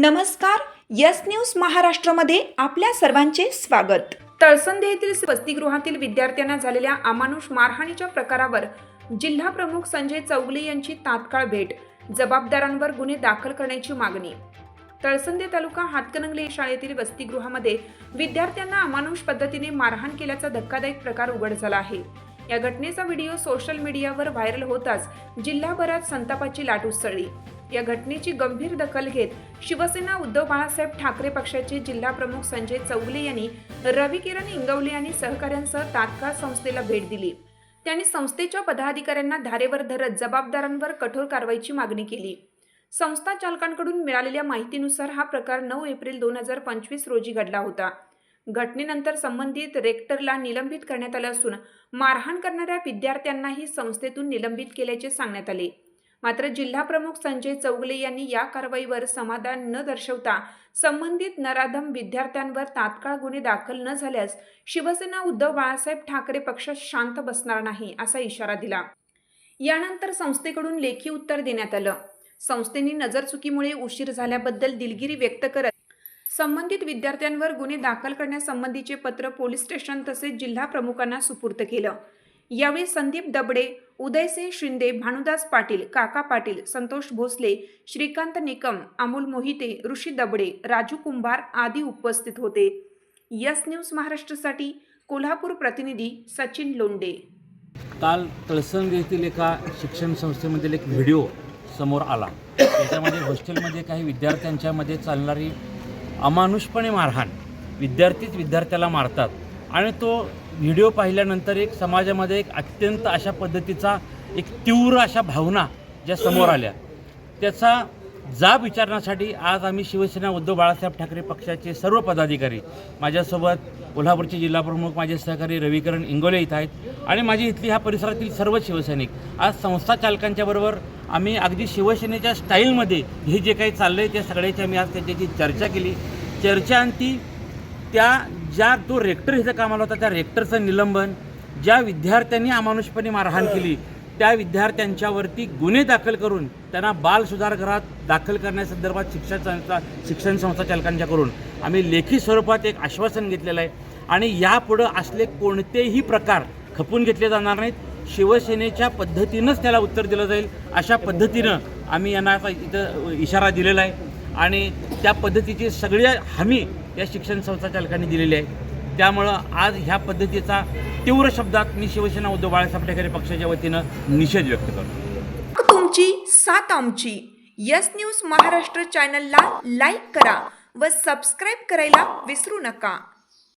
नमस्कार yes news महाराष्ट्रामध्ये आपल्या सर्वांचे स्वागत. तळसंदे येथील वसतिगृहातील विद्यार्थ्यांना झालेल्या अमानुष मारहाणीच्या प्रकारावर जिल्हा प्रमुख संजय चौगले यांची तात्काळ भेट जबाबदारांवर गुन्हे दाखल करण्याची मागणी. तळसंदे तालुका हातकणंगले शाळेतील वसतिगृहामध्ये विद्यार्थ्यांना अमानुष पद्धतीने मारहाण केल्याचा धक्कादायक प्रकार उघड झाला आहे. या घटनेचा व्हिडिओ सोशल मीडियावर व्हायरल होताच जिल्हाभरात संतापाची लाट उसळली. या घटनेची गंभीर दखल घेत शिवसेना उद्धव बाळासाहेब ठाकरे पक्षाचे जिल्हा प्रमुख संजय चौगले यांनी रवी किरण इंगवले आणि सहकाऱ्यांसह तात्काळ संस्थेला भेट दिली. त्यांनी संस्थेच्या पदाधिकाऱ्यांना धारेवर धरत जबाबदारांवर कठोर कारवाईची मागणी केली. संस्था चालकांकडून मिळालेल्या माहितीनुसार हा प्रकार नऊ एप्रिल दोन हजार पंचवीस रोजी घडला होता. घटनेनंतर संबंधित रेक्टरला निलंबित करण्यात आलं असून मारहाण करणाऱ्या विद्यार्थ्यांनाही संस्थेतून निलंबित केल्याचे सांगण्यात आले. मात्र जिल्हा प्रमुख संजय चौगले यांनी या कारवाईवर समाधान न दर्शवता संबंधित नराधम विद्यार्थ्यांवर तात्काळ गुन्हे दाखल न झाल्यास शिवसेना उद्धव बाळासाहेब ठाकरे पक्ष शांत बसणार नाही असा इशारा दिला. यानंतर संस्थेकडून लेखी उत्तर देण्यात आलं. संस्थेने नजरचुकीमुळे उशीर झाल्याबद्दल दिलगिरी व्यक्त करत संबंधित विद्यार्थ्यांवर गुन्हे दाखल करण्यासंबंधीचे पत्र पोलीस स्टेशन तसेच जिल्हा प्रमुखांना सुपूर्त केलं. यावेळी संदीप दबडे उदयसिंह शिंदे भानुदास पाटील काका पाटील संतोष भोसले श्रीकांत निकम अमोल मोहिते ऋषी दबडे राजू कुंभार आदी उपस्थित होते. यस न्यूज महाराष्ट्रासाठी कोल्हापूर प्रतिनिधी सचिन लोंडे. काल तळसंग येथील एका शिक्षण संस्थेमधील एक व्हिडिओ समोर आला. त्याच्यामध्ये हॉस्टेलमध्ये काही विद्यार्थ्यांच्यामध्ये चालणारी अमानुषपणे मारहाण. विद्यार्थीच विद्यार्थ्याला मारतात. आणि तो व्हिडिओ पाहिल्यानंतर एक समाजामध्ये एक अत्यंत अशा पद्धतीचा एक तीव्र अशा भावना ज्या समोर आल्या. त्याचा जाब विचारण्यासाठी आज आम्ही शिवसेना उद्धव बाळासाहेब ठाकरे पक्षाचे सर्व पदाधिकारी माझ्यासोबत कोल्हापूरचे जिल्हाप्रमुख माझे सहकारी रविकरण इंगोले इथं आहेत आणि माझी इथली ह्या परिसरातील सर्व शिवसैनिक. आज संस्था चालकांच्या बरोबर आम्ही अगदी शिवसेनेच्या स्टाईलमध्ये हे जे काही चाललं आहे त्या सगळ्याची आम्ही आज त्याच्याची चर्चा केली. चर्चा आणि ती त्या ज्या तो रेक्टर इथं कामाला होता त्या रेक्टरचं निलंबन ज्या विद्यार्थ्यांनी अमानुषपणे मारहाण केली त्या विद्यार्थ्यांच्यावरती गुन्हे दाखल करून त्यांना बाल सुधारगृहात दाखल करण्यासंदर्भात शिक्षण संस्था शिक्षण संस्था चालकांच्याकडून आम्ही लेखी स्वरूपात एक आश्वासन घेतलेलं आहे. आणि यापुढं असले कोणतेही प्रकार खपून घेतले जाणार नाहीत. शिवसेनेच्या पद्धतीनंच त्याला उत्तर दिलं जाईल. अशा पद्धतीनं आम्ही यांना इथं इशारा दिलेला आहे. आणि त्या पद्धतीची सगळी हमी या शिक्षण संस्था चालकांनी दिलेली आहे. त्यामुळं आज ह्या पद्धतीचा तीव्र शब्दात मी शिवसेना उद्धव बाळासाहेब ठाकरे पक्षाच्या वतीनं निषेध व्यक्त करतो. तुमची सात आमची. यस न्यूज महाराष्ट्र चॅनलला लाईक करा व सबस्क्राईब करायला विसरू नका.